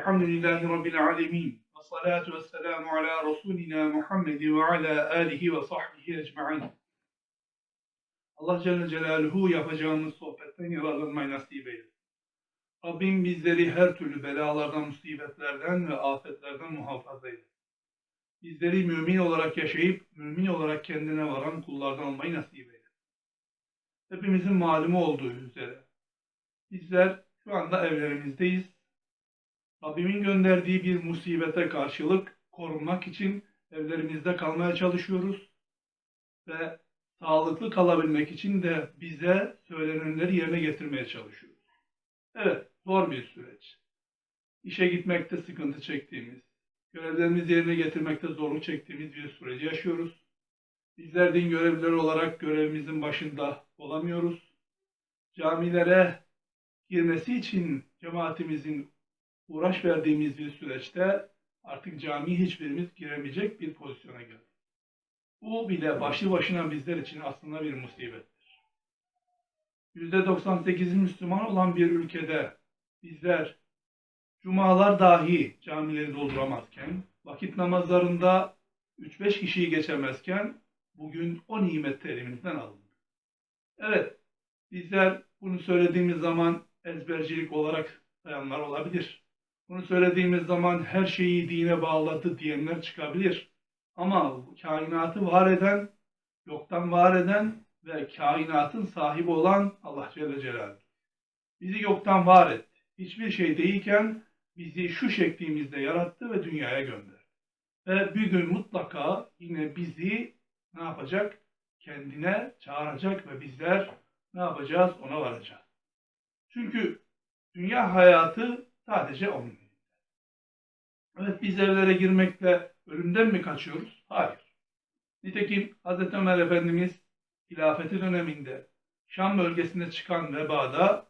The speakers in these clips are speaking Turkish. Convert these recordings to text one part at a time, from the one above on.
Elhamdülillahi Rabbil alemin. Ve salatu ve selamu ala Resulina Muhammed ve ala alihi ve sahbihi ecma'in. Allah Celle Celaluhu yapacağımız sohbetten yararlanmayı nasip eylesin. Rabbim bizleri her türlü belalardan, musibetlerden ve afetlerden muhafaza eylesin. Bizleri mümin olarak yaşayıp, mümin olarak kendine varan kullardan olmayı nasip eylesin. Hepimizin malumu olduğu üzere bizler şu anda evlerimizdeyiz. Rabbimin gönderdiği bir musibete karşılık korunmak için evlerimizde kalmaya çalışıyoruz. Ve sağlıklı kalabilmek için de bize söylenenleri yerine getirmeye çalışıyoruz. Evet, zor bir süreç. İşe gitmekte sıkıntı çektiğimiz, görevlerimizi yerine getirmekte zorluk çektiğimiz bir süreci yaşıyoruz. Bizler din görevlileri olarak görevimizin başında olamıyoruz. Camilere girmesi için cemaatimizin uğraş verdiğimiz bir süreçte artık camiye hiçbirimiz giremeyecek bir pozisyona geldik. Bu bile başlı başına bizler için aslında bir musibettir. %98'i Müslüman olan bir ülkede bizler cumalar dahi camileri dolduramazken, vakit namazlarında 3-5 kişiyi geçemezken bugün o nimet elimizden alındı. Evet, bizler bunu söylediğimiz zaman ezbercilik olarak sayanlar olabilir. Bunu söylediğimiz zaman her şeyi dine bağladı diyenler çıkabilir. Ama kainatı var eden, yoktan var eden ve kainatın sahibi olan Allah Celle Celaluhu. Bizi yoktan var etti. Hiçbir şey değilken bizi şu şeklimizde yarattı ve dünyaya gönderdi. Ve bir gün mutlaka yine bizi ne yapacak? Kendine çağıracak ve bizler ne yapacağız? Ona varacağız. Çünkü dünya hayatı sadece onun. Evet biz evlere girmekle ölümden mi kaçıyoruz? Hayır. Nitekim Hz. Ömer Efendimiz hilafeti döneminde Şam bölgesine çıkan vebada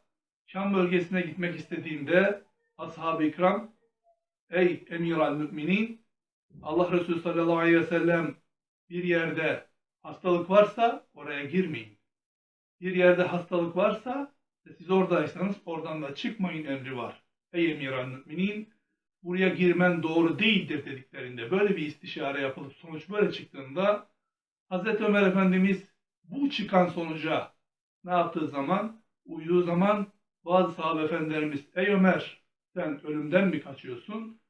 Şam bölgesine gitmek istediğinde ashab-ı ikram ey emir al müminin Allah Resulü sallallahu aleyhi ve sellem bir yerde hastalık varsa oraya girmeyin. Bir yerde hastalık varsa siz oradaysanız oradan da çıkmayın emri var. Ey emir al müminin buraya girmen doğru değildir dediklerinde böyle bir istişare yapılıp sonuç böyle çıktığında Hazreti Ömer Efendimiz bu çıkan sonuca ne yaptığı zaman uyduğu zaman bazı sahabe efendilerimiz ey Ömer sen ölümden mi kaçıyorsun?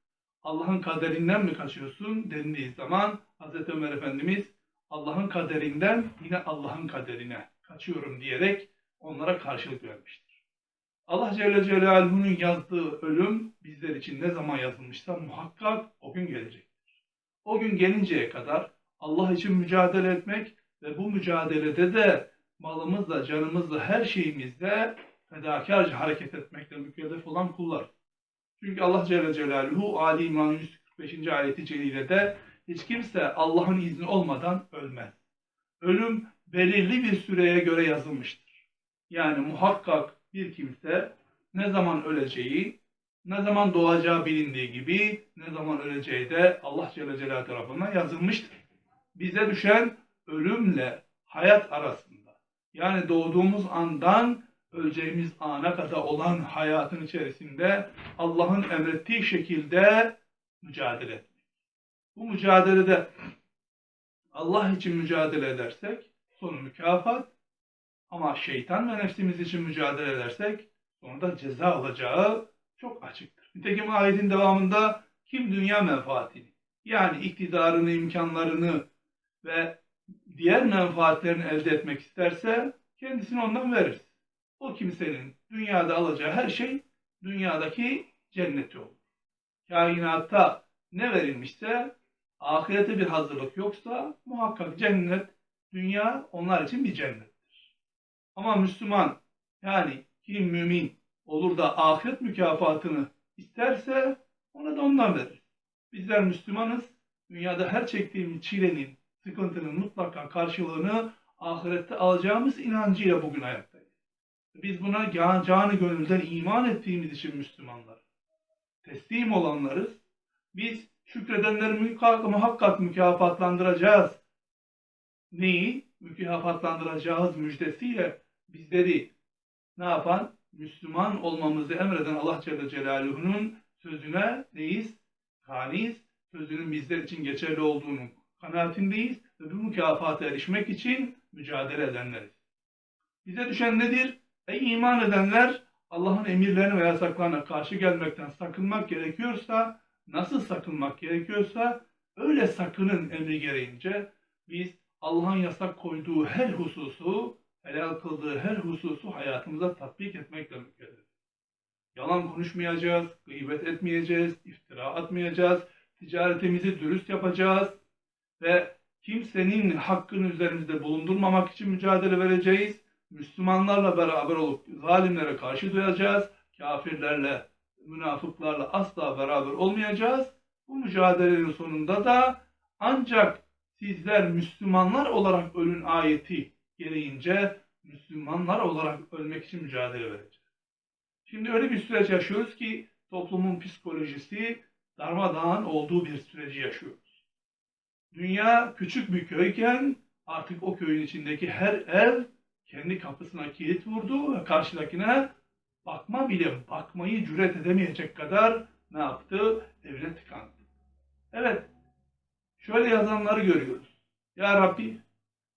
Allah'ın kaderinden mi kaçıyorsun? dendiği zaman Hazreti Ömer Efendimiz Allah'ın kaderinden yine Allah'ın kaderine kaçıyorum diyerek onlara karşılık vermiştir. Allah Celle Celaluhu'nun yazdığı ölüm bizler için ne zaman yazılmışsa muhakkak o gün gelecektir. O gün gelinceye kadar Allah için mücadele etmek ve bu mücadelede de malımızla, canımızla, her şeyimizle fedakarca hareket etmekle mükellef olan kullar. Çünkü Allah Celle Celaluhu Ali İmran 145. ayeti celilede hiç kimse Allah'ın izni olmadan ölmez. Ölüm belirli bir süreye göre yazılmıştır. Yani muhakkak bir kimse ne zaman öleceği, ne zaman doğacağı bilindiği gibi ne zaman öleceği de Allah Celle Celaluhu tarafından yazılmıştır. Bize düşen ölümle hayat arasında yani doğduğumuz andan öleceğimiz ana kadar olan hayatın içerisinde Allah'ın emrettiği şekilde mücadele etmek. Bu mücadelede Allah için mücadele edersek sonu mükafat ama şeytan ve nefsimiz için mücadele edersek sonunda ceza alacağı çok açıktır. Nitekim ayetin devamında kim dünya menfaatini yani iktidarını, imkanlarını ve diğer menfaatlerini elde etmek isterse kendisini ondan veririz. O kimsenin dünyada alacağı her şey dünyadaki cenneti olur. Kainatta ne verilmişse ahirete bir hazırlık yoksa muhakkak cennet, dünya onlar için bir cennettir. Ama Müslüman yani kim mümin olur da ahiret mükafatını isterse ona da ondan verir. Bizler Müslümanız. Dünyada her çektiğimiz çilenin, sıkıntının mutlaka karşılığını ahirette alacağımız inancıyla bugün hayattayız. Biz buna can, canı gönülden iman ettiğimiz için Müslümanlar. Teslim olanlarız. Biz şükredenleri muhakkak mükafatlandıracağız. Neyi? Mükafatlandıracağız müjdesiyle bizleri ne yapan? Müslüman olmamızı emreden Allah Celle Celaluhu'nun sözüne neyiz? Kaniyiz. Sözünün bizler için geçerli olduğunun kanaatindeyiz ve bu mükafata erişmek için mücadele edenleriz. Bize düşen nedir? Ey iman edenler Allah'ın emirlerine ve yasaklarına karşı gelmekten sakınmak gerekiyorsa, nasıl sakınmak gerekiyorsa öyle sakının emri gereğince biz Allah'ın yasak koyduğu her hususu, helal kıldığı her hususu hayatımıza tatbik etmekle mükelleriz. Yalan konuşmayacağız, gıybet etmeyeceğiz, iftira atmayacağız, ticaretimizi dürüst yapacağız ve kimsenin hakkını üzerimizde bulundurmamak için mücadele vereceğiz. Müslümanlarla beraber olup zalimlere karşı duyacağız. Kafirlerle, münafıklarla asla beraber olmayacağız. Bu mücadelenin sonunda da ancak sizler Müslümanlar olarak ölün ayeti gereğince Müslümanlar olarak ölmek için mücadele vereceğiz. Şimdi öyle bir süreç yaşıyoruz ki toplumun psikolojisi darmadağın olduğu bir süreci yaşıyoruz. Dünya küçük bir köyken artık o köyün içindeki her ev kendi kapısına kilit vurdu ve karşıdakine bakma bile bakmayı cüret edemeyecek kadar ne yaptı? Evine tıkandı. Evet, şöyle yazanları görüyoruz. Ya Rabbi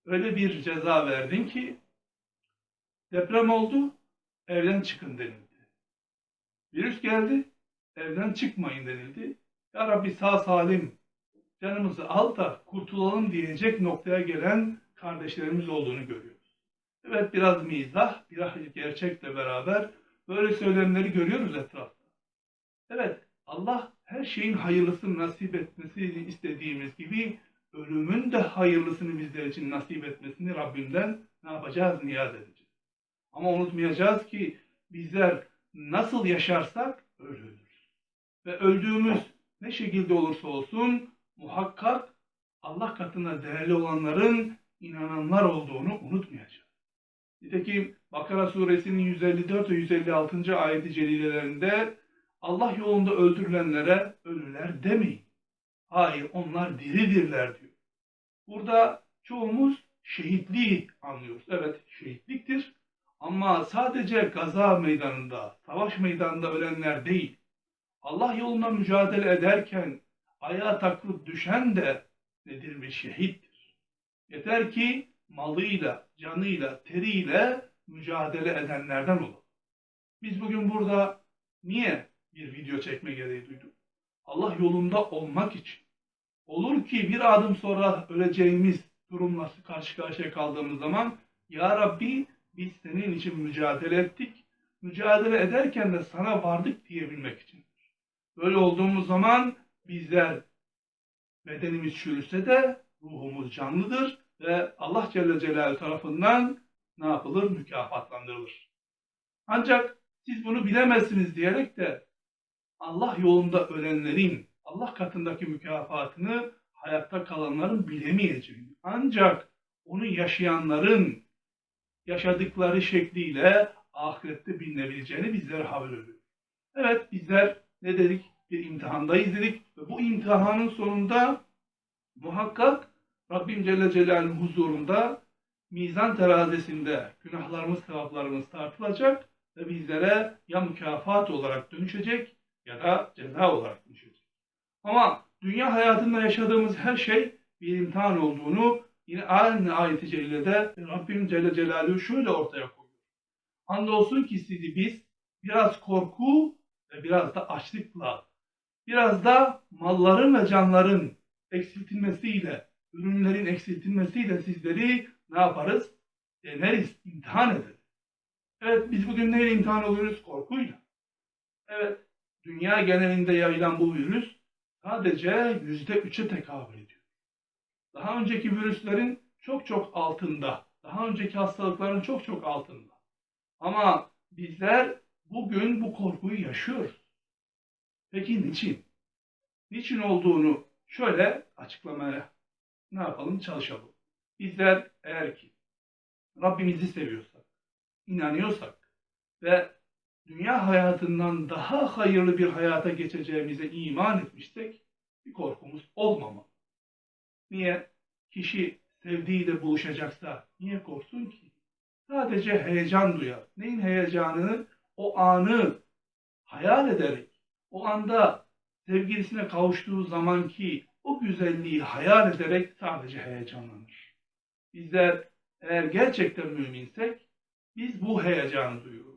öyle bir ceza verdin ki deprem oldu, evden çıkın denildi. Virüs geldi, evden çıkmayın denildi. Ya Rabbi sağ salim canımızı al da kurtulalım diyecek noktaya gelen kardeşlerimiz olduğunu görüyoruz. Evet biraz mizah, biraz gerçekle beraber böyle söylemleri görüyoruz etrafta. Evet Allah her şeyin hayırlısını nasip etmesini istediğimiz gibi ölümün de hayırlısını bizler için nasip etmesini Rabbimden ne yapacağız? Niyaz edeceğiz. Ama unutmayacağız ki bizler nasıl yaşarsak öyle ölürüz. Ve öldüğümüz ne şekilde olursa olsun muhakkak Allah katında değerli olanların inananlar olduğunu unutmayacağız. Nitekim Bakara suresinin 154 ve 156. ayeti celilelerinde Allah yolunda öldürülenlere ölüler demeyin. Hayır onlar diridirler diyor. Burada çoğumuz şehitliği anlıyoruz. Evet şehitliktir. Ama sadece gaza meydanında, savaş meydanında ölenler değil. Allah yolunda mücadele ederken ayağa takılıp düşen de nedir bir şehittir. Yeter ki malıyla, canıyla, teriyle mücadele edenlerden olalım. Biz bugün burada niye bir video çekme gereği duyduk? Allah yolunda olmak için. Olur ki bir adım sonra öleceğimiz durumla karşı karşıya kaldığımız zaman Ya Rabbi biz senin için mücadele ettik. Mücadele ederken de sana vardık diyebilmek için. Böyle olduğumuz zaman bizler bedenimiz çürüse de ruhumuz canlıdır ve Allah Celle Celaluhu tarafından ne yapılır? Mükafatlandırılır. Ancak siz bunu bilemezsiniz diyerek de Allah yolunda ölenlerin Allah katındaki mükafatını hayatta kalanların bilemeyeceğini ancak onu yaşayanların yaşadıkları şekliyle ahirette bilinebileceğini bizlere haber veriyor. Evet bizler ne dedik? Bir imtihandayız dedik ve bu imtihanın sonunda muhakkak Rabbim Celle Celaluhu'nun huzurunda mizan terazisinde günahlarımız, sevaplarımız tartılacak ve bizlere ya mükafat olarak dönüşecek ya da ceza olarak dönüşecek. Ama dünya hayatında yaşadığımız her şey bir imtihan olduğunu yine aynı ayet-i Rabbim Celle Celaluhu şöyle ortaya koyuyor. Andolsun ki sizi biz biraz korku ve biraz da açlıkla, biraz da malların ve canların eksiltilmesiyle, ürünlerin eksiltilmesiyle sizleri ne yaparız? Deneriz, imtihan ederiz. Evet biz bugün neyle imtihan oluyoruz? Korkuyla. Evet dünya genelinde yayılan bu virüs sadece yüzde üçe tekabül ediyor. Daha önceki virüslerin çok çok altında. Daha önceki hastalıkların çok çok altında. Ama bizler bugün bu korkuyu yaşıyoruz. Peki niçin? Niçin olduğunu şöyle açıklamaya ne yapalım çalışalım. Bizler eğer ki Rabbimizi seviyorsak, inanıyorsak ve dünya hayatından daha hayırlı bir hayata geçeceğimize iman etmişsek bir korkumuz olmamalı. Niye? Kişi sevdiğiyle buluşacaksa niye korksun ki? Sadece heyecan duyar. Neyin heyecanını? O anı hayal ederek, o anda sevgilisine kavuştuğu zamanki o güzelliği hayal ederek sadece heyecanlanır. Bizler eğer gerçekten müminsek biz bu heyecanı duyuyoruz.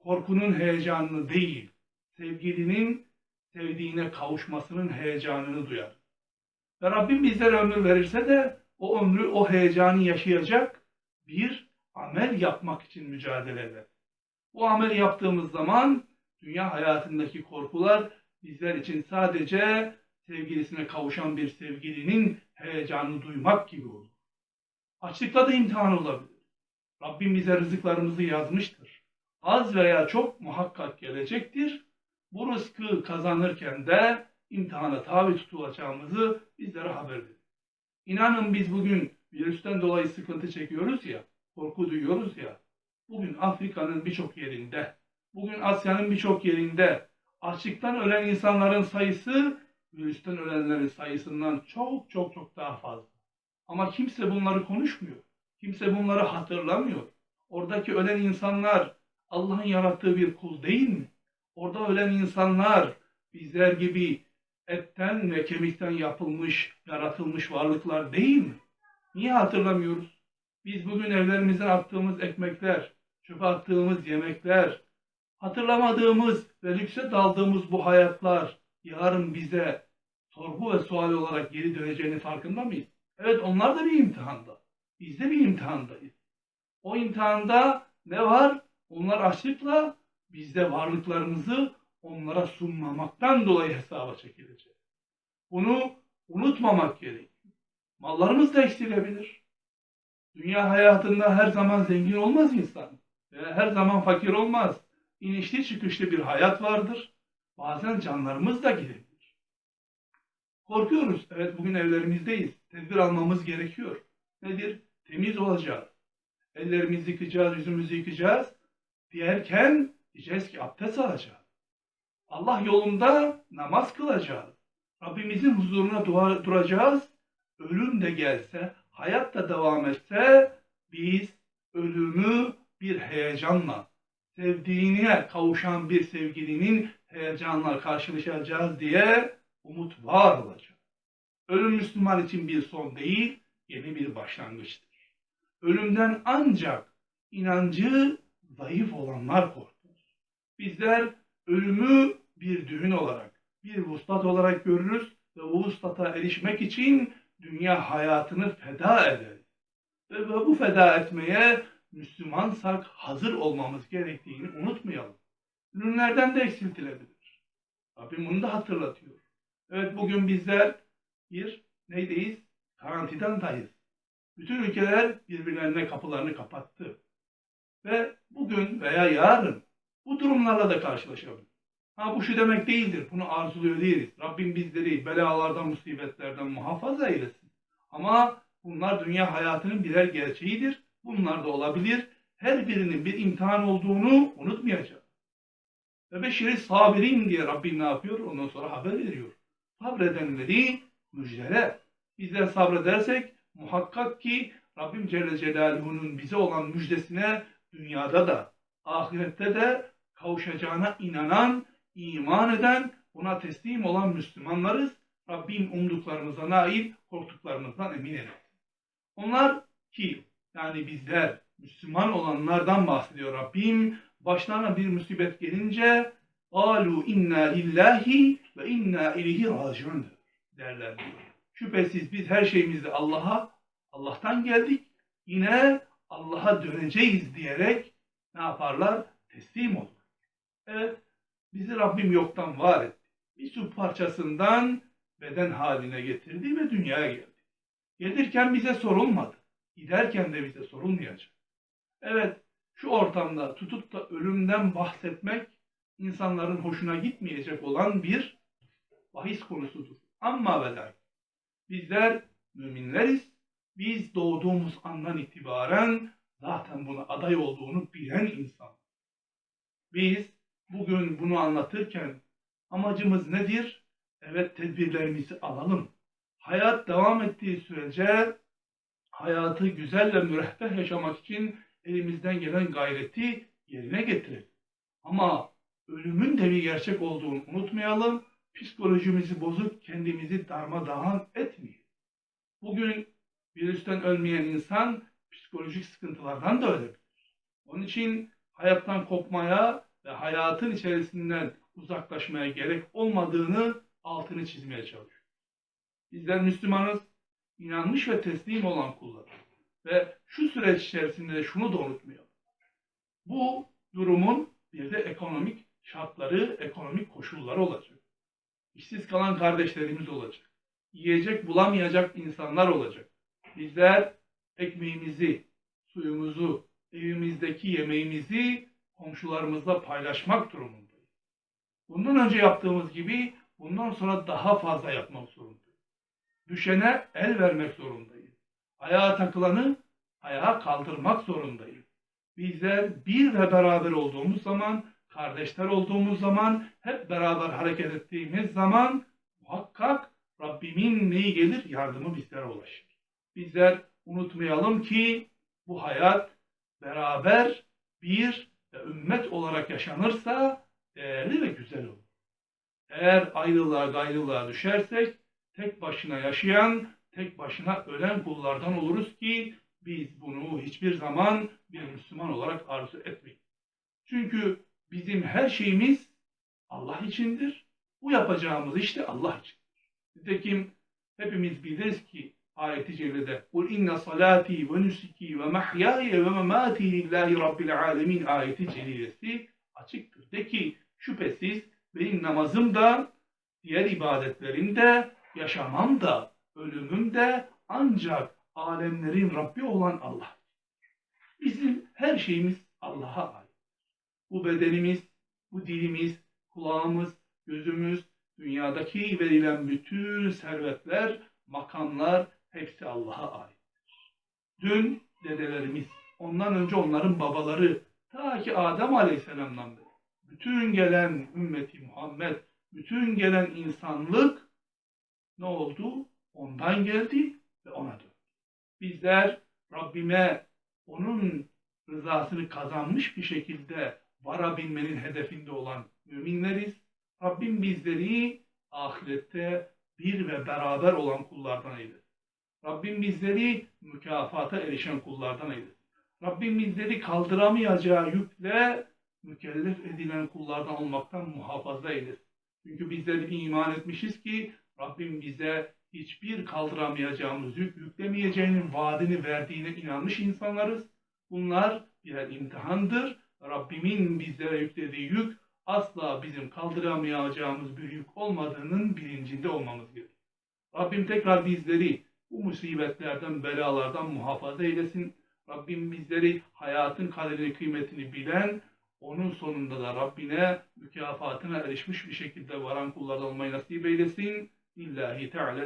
Korkunun heyecanını değil, sevgilinin sevdiğine kavuşmasının heyecanını duyar. Ve Rabbim bizlere ömür verirse de o ömrü, o heyecanı yaşayacak bir amel yapmak için mücadele eder. Bu amel yaptığımız zaman dünya hayatındaki korkular bizler için sadece sevgilisine kavuşan bir sevgilinin heyecanını duymak gibi olur. Açlıkla da imtihan olabilir. Rabbim bize rızıklarımızı yazmıştır. Az veya çok muhakkak gelecektir. Bu rızkı kazanırken de imtihana tabi tutulacağımızı bizlere haber verir. İnanın biz bugün virüsten dolayı sıkıntı çekiyoruz ya, korku duyuyoruz ya. Bugün Afrika'nın birçok yerinde, bugün Asya'nın birçok yerinde açlıktan ölen insanların sayısı virüsten ölenlerin sayısından çok çok çok daha fazla. Ama kimse bunları konuşmuyor. Kimse bunları hatırlamıyor. Oradaki ölen insanlar Allah'ın yarattığı bir kul değil mi? Orada ölen insanlar bizler gibi etten ve kemikten yapılmış, yaratılmış varlıklar değil mi? Niye hatırlamıyoruz? Biz bugün evlerimizden attığımız ekmekler, çöpe attığımız yemekler, hatırlamadığımız ve lükse daldığımız bu hayatlar yarın bize sorgu ve sual olarak geri döneceğini farkında mıyız? Evet onlar da bir imtihanda. Biz de bir imtihandayız. O imtihanda ne var? Onlar açlıkla biz de varlıklarımızı onlara sunmamaktan dolayı hesaba çekilecek. Bunu unutmamak gerekiyor. Mallarımız da eksilebilir. Dünya hayatında her zaman zengin olmaz insan. Ve her zaman fakir olmaz. İnişli çıkışlı bir hayat vardır. Bazen canlarımız da gidebilir. Korkuyoruz. Evet bugün evlerimizdeyiz. Tedbir almamız gerekiyor. Nedir? Temiz olacağız. Ellerimizi yıkayacağız, yüzümüzü yıkayacağız. Diyerken diyeceğiz ki abdest alacağız. Allah yolunda namaz kılacağız. Rabbimizin huzuruna duracağız. Ölüm de gelse, hayat da devam etse biz ölümü bir heyecanla, sevdiğine kavuşan bir sevgilinin heyecanla karşılaşacağız diye umut var olacak. Ölüm Müslüman için bir son değil, yeni bir başlangıçtır. Ölümden ancak inancı zayıf olanlar korkar. Bizler ölümü bir düğün olarak, bir vuslat olarak görürüz ve o vuslata erişmek için dünya hayatını feda ederiz. Ve bu feda etmeye Müslümansak hazır olmamız gerektiğini unutmayalım. Ürünlerden de eksiltilebilir. Rabbim bunu da hatırlatıyor. Evet bugün bizler bir neydeyiz? Karantinadayız. Bütün ülkeler birbirlerine kapılarını kapattı. Ve bugün veya yarın bu durumlarla da karşılaşabilir. Ha bu şu demek değildir. Bunu arzuluyor değiliz. Rabbim bizleri belalardan, musibetlerden muhafaza eylesin. Ama bunlar dünya hayatının birer gerçeğidir. Bunlar da olabilir. Her birinin bir imtihan olduğunu unutmayacağız. Ve beşiri sabirin diye Rabbim ne yapıyor? Ondan sonra haber veriyor. Sabredenleri müjdele. Bizler sabredersek muhakkak ki Rabbim Celle Celaluhu'nun bize olan müjdesine dünyada da ahirette de kavuşacağına inanan, iman eden, buna teslim olan Müslümanlarız. Rabbim umduklarımıza nail, korktuklarımızdan emin eder. Onlar ki yani bizler Müslüman olanlardan bahsediyor Rabbim. Başlarına bir musibet gelince alu inna lillahi ve inna ileyhi raciun derler diyor. Şüphesiz biz her şeyimizde Allah'a, Allah'tan geldik. Yine Allah'a döneceğiz diyerek ne yaparlar? Teslim olur. Evet, bizi Rabbim yoktan var etti. Bir su parçasından beden haline getirdi ve dünyaya geldi. Gelirken bize sorulmadı. Giderken de bize sorulmayacak. Evet, şu ortamda tutup da ölümden bahsetmek insanların hoşuna gitmeyecek olan bir bahis konusudur. Ama ve lakin bizler müminleriz. Biz doğduğumuz andan itibaren zaten buna aday olduğunu bilen insan. Biz bugün bunu anlatırken amacımız nedir? Evet tedbirlerimizi alalım. Hayat devam ettiği sürece hayatı güzel ve müreffeh yaşamak için elimizden gelen gayreti yerine getirelim. Ama ölümün de bir gerçek olduğunu unutmayalım. Psikolojimizi bozup kendimizi darmadağın etmeyelim. Bugün virüsten ölmeyen insan psikolojik sıkıntılardan da ölebilir. Onun için hayattan kopmaya ve hayatın içerisinden uzaklaşmaya gerek olmadığını altını çizmeye çalışıyor. Bizler Müslümanız, inanmış ve teslim olan kullar. Ve şu süreç içerisinde de şunu da unutmayalım. Bu durumun bir de ekonomik şartları, ekonomik koşulları olacak. İşsiz kalan kardeşlerimiz olacak. Yiyecek bulamayacak insanlar olacak. Bizler ekmeğimizi, suyumuzu, evimizdeki yemeğimizi komşularımızla paylaşmak durumundayız. Bundan önce yaptığımız gibi bundan sonra daha fazla yapmak zorundayız. Düşene el vermek zorundayız. Ayağa takılanı ayağa kaldırmak zorundayız. Bizler bir ve beraber olduğumuz zaman, kardeşler olduğumuz zaman, hep beraber hareket ettiğimiz zaman muhakkak Rabbimin neyi gelir? Yardımı bizlere ulaşır. Bizler unutmayalım ki bu hayat beraber bir ve ümmet olarak yaşanırsa değerli ve güzel olur. Eğer ayrılığa gayrılığa düşersek tek başına yaşayan, tek başına ölen kullardan oluruz ki biz bunu hiçbir zaman bir Müslüman olarak arzu etmeyiz. Çünkü bizim her şeyimiz Allah içindir. Bu yapacağımız işte Allah içindir. Nitekim hepimiz biliriz ki ayeti celilede kul inne salati ve nusuki ve mahyaya ve mamati lillahi rabbil alemin ayeti celilesi açıktır. De ki şüphesiz benim namazım da diğer ibadetlerim de yaşamam da ölümüm de ancak alemlerin Rabbi olan Allah. Bizim her şeyimiz Allah'a ait. Bu bedenimiz, bu dilimiz, kulağımız, gözümüz, dünyadaki verilen bütün servetler, makamlar, hepsi Allah'a aittir. Dün dedelerimiz, ondan önce onların babaları, ta ki Adem Aleyhisselam'dan beri, bütün gelen ümmeti Muhammed, bütün gelen insanlık ne oldu? Ondan geldi ve ona döndü. Bizler Rabbime onun rızasını kazanmış bir şekilde varabilmenin hedefinde olan müminleriz. Rabbim bizleri ahirette bir ve beraber olan kullardan eylesin. Rabbim bizleri mükafata erişen kullardan eylesin. Rabbim bizleri kaldıramayacağı yükle mükellef edilen kullardan olmaktan muhafaza eylesin. Çünkü bizler iman etmişiz ki Rabbim bize hiçbir kaldıramayacağımız yük yüklemeyeceğinin vaadini verdiğine inanmış insanlarız. Bunlar birer imtihandır. Rabbimin bizlere yüklediği yük asla bizim kaldıramayacağımız bir yük olmadığının bilincinde olmamız gerekir. Rabbim tekrar bizleri bu musibetlerden, belalardan muhafaza eylesin. Rabbim bizleri hayatın kaderini, kıymetini bilen, onun sonunda da Rabbine mükafatına erişmiş bir şekilde varan kullardan olmayı nasip eylesin. İllahi Teala